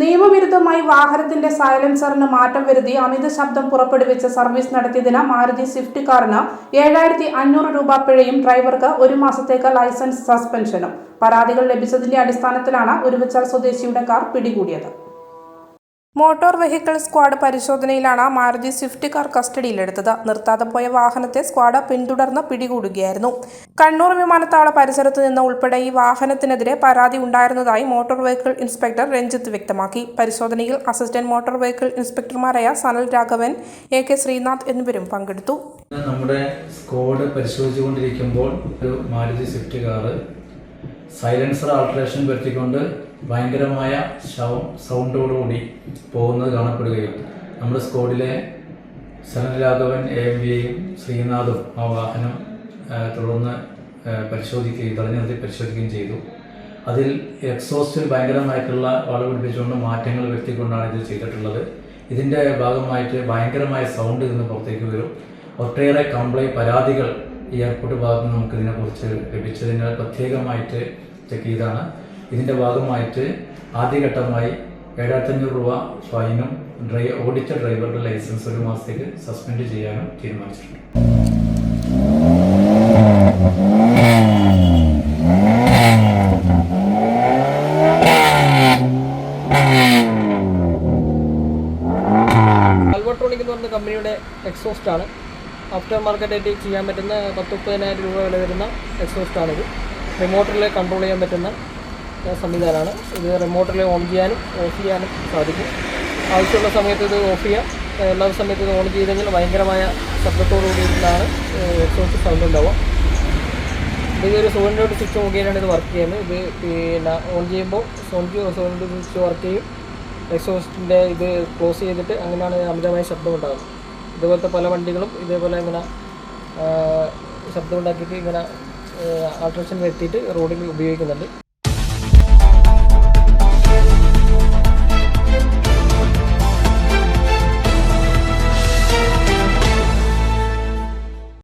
നിയമവിരുദ്ധമായി വാഹനത്തിന്റെ സൈലൻസറിന് മാറ്റം വരുത്തി അമിത ശബ്ദം പുറപ്പെടുവിച്ച് സർവീസ് നടത്തിയതിന് മാരുതി സ്വിഫ്റ്റ് കാറിന് ഏഴായിരത്തി അഞ്ഞൂറ് രൂപ പിഴയും ഡ്രൈവർക്ക് ഒരു മാസത്തേക്ക് ലൈസൻസ് സസ്പെൻഷനും. പരാതികൾ ലഭിച്ചതിന്റെ അടിസ്ഥാനത്തിലാണ് ഉരുവച്ചാൽ സ്വദേശിയുടെ കാർ പിടികൂടിയത്. മോട്ടോർ വെഹിക്കിൾ സ്ക്വാഡ് പരിശോധനയിലാണ് മാരുതി സ്വിഫ്റ്റ് കാർ കസ്റ്റഡിയിലെടുത്തത്. നിർത്താതെ പോയ വാഹനത്തെ സ്ക്വാഡ് പിന്തുടർന്ന് പിടികൂടുകയായിരുന്നു. കണ്ണൂർ വിമാനത്താവള പരിസരത്ത് നിന്ന് ഉൾപ്പെടെ ഈ വാഹനത്തിനെതിരെ പരാതി ഉണ്ടായിരുന്നതായി മോട്ടോർ വെഹിക്കിൾ ഇൻസ്പെക്ടർ രഞ്ജിത്ത് വ്യക്തമാക്കി. പരിശോധനയിൽ അസിസ്റ്റന്റ് മോട്ടോർ വെഹിക്കിൾ ഇൻസ്പെക്ടർമാരായ സനൽ രാഘവൻ എ കെ ശ്രീനാഥ് എന്നിവരും പങ്കെടുത്തു. നമ്മുടെ സ്ക്വാഡ് പരിശോധിച്ചുകൊണ്ടിരിക്കുമ്പോൾ ഒരു കാർ സൈലൻസർ ആൾട്രേഷൻ വരുത്തിക്കൊണ്ട് ഭയങ്കരമായ സൗണ്ടോടുകൂടി പോകുന്നത് കാണപ്പെടുകയും നമ്മുടെ സ്കോഡിലെ സനൽ രാഘവൻ എ എം വിയെയും ശ്രീനാഥും ആ വാഹനം തുടർന്ന് പരിശോധിക്കുകയും തടഞ്ഞു നിർത്തി പരിശോധിക്കുകയും ചെയ്തു. അതിൽ എക്സോസ്റ്റിൽ ഭയങ്കരമായിട്ടുള്ള വള പിടിപ്പിച്ചുകൊണ്ട് മാറ്റങ്ങൾ വരുത്തിക്കൊണ്ടാണ് ഇത് ചെയ്തിട്ടുള്ളത്. ഇതിന്റെ ഭാഗമായിട്ട് ഭയങ്കരമായ സൗണ്ട് ഇതിന് പുറത്തേക്ക് വരും. ഒട്ടേറെ കംപ്ലൈന്റ് പരാതികൾ ഈ എയർപോർട്ട് ഭാഗത്ത് നിന്ന് നമുക്ക് ഇതിനെക്കുറിച്ച് ലഭിച്ചതിനാൽ പ്രത്യേകമായിട്ട് ചെക്ക് ചെയ്താണ്. ഇതിന്റെ ഭാഗമായിട്ട് ആദ്യഘട്ടമായി ഏഴായിരത്തഞ്ഞൂറ് രൂപ ഫൈനും ഡ്രൈ ഓടിച്ച ഡ്രൈവറുടെ ലൈസൻസ് ഒരു മാസത്തേക്ക് സസ്പെൻഡ് ചെയ്യാനും തീരുമാനിച്ചിട്ടുണ്ട്. കമ്പനിയുടെ എക്സോസ്റ്റ് ആണ്. ആഫ്റ്റർ മാർക്കറ്റ് ആയിട്ട് ചെയ്യാൻ പറ്റുന്ന പത്ത് മുപ്പതിനായിരം രൂപ വില വരുന്ന എക്സോസ്റ്റ് ആണിത്. റിമോട്ടിൽ കൺട്രോൾ ചെയ്യാൻ പറ്റുന്ന സംവിധാനമാണ്. ഇത് റിമോട്ടിൽ ഓൺ ചെയ്യാനും ഓഫ് ചെയ്യാനും സാധിക്കും. ആവശ്യമുള്ള സമയത്ത് ഇത് ഓഫ് ചെയ്യാം. എല്ലാ സമയത്ത് ഇത് ഓൺ ചെയ്തെങ്കിൽ ഭയങ്കരമായ ശബ്ദത്തോടു കൂടിയിട്ടാണ് എക്സോസ്റ്റ് സൗണ്ട് ഉണ്ടാവുക. ഇത് ഒരു സോണിന്റെ സ്വിച്ച് മുഖേനയാണ് ഇത് വർക്ക് ചെയ്യുന്നത്. ഇത് പിന്നെ ഓൺ ചെയ്യുമ്പോൾ സോണിക്ക് സോണിന്റെ സ്വിച്ച് വർക്ക് ചെയ്യും. എക്സോസ്റ്റിന്റെ ഇത് ക്ലോസ് ചെയ്തിട്ട് അങ്ങനെയാണ് അമിതമായ ശബ്ദം ഉണ്ടാകുന്നത് ഇതുപോലത്തെ പല വണ്ടികളും ഇതേപോലെ ഇങ്ങനെ ശബ്ദമുണ്ടാക്കിയിട്ട് ഇങ്ങനെ ആൾട്രേഷൻ വരുത്തിയിട്ട് റോഡിൽ ഉപയോഗിക്കുന്നുണ്ട്.